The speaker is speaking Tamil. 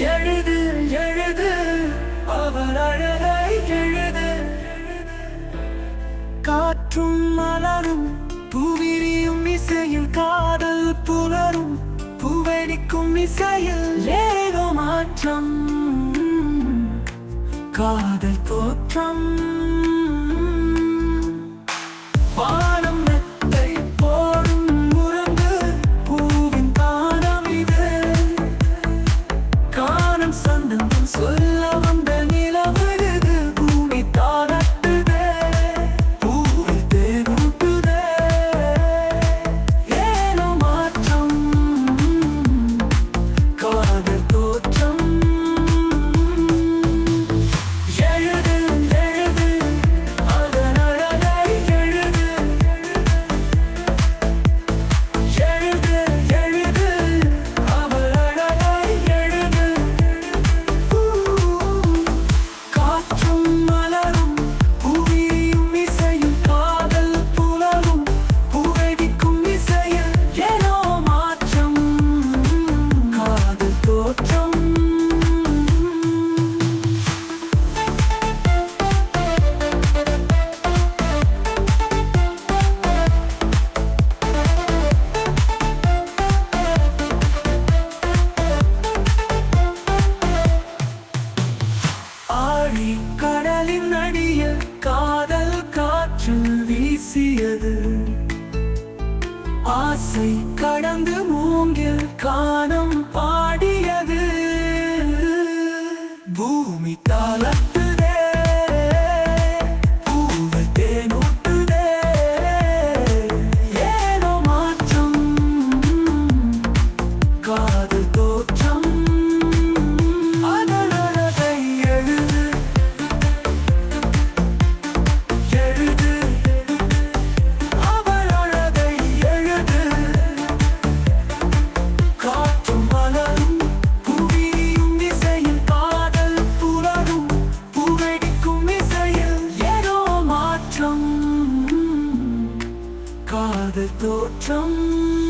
எழுது எழுது. அவர் அழகை எழுது. காற்றும் மலரும் புவிரியும் இசையில் காதல் புலரும் புவனிக்கும் இசையில் ஏதோ மாற்றம். காதல் தோற்றம். காற்றில் வீசியது. ஆசை கடந்து மூங்கில் காணம் பாடியது. பூமி தாளத்துதே பூவல் தேனூட்டுதே. ஏனோ மாற்றம் காதல் தோ மாற்றம் தோற்றம்.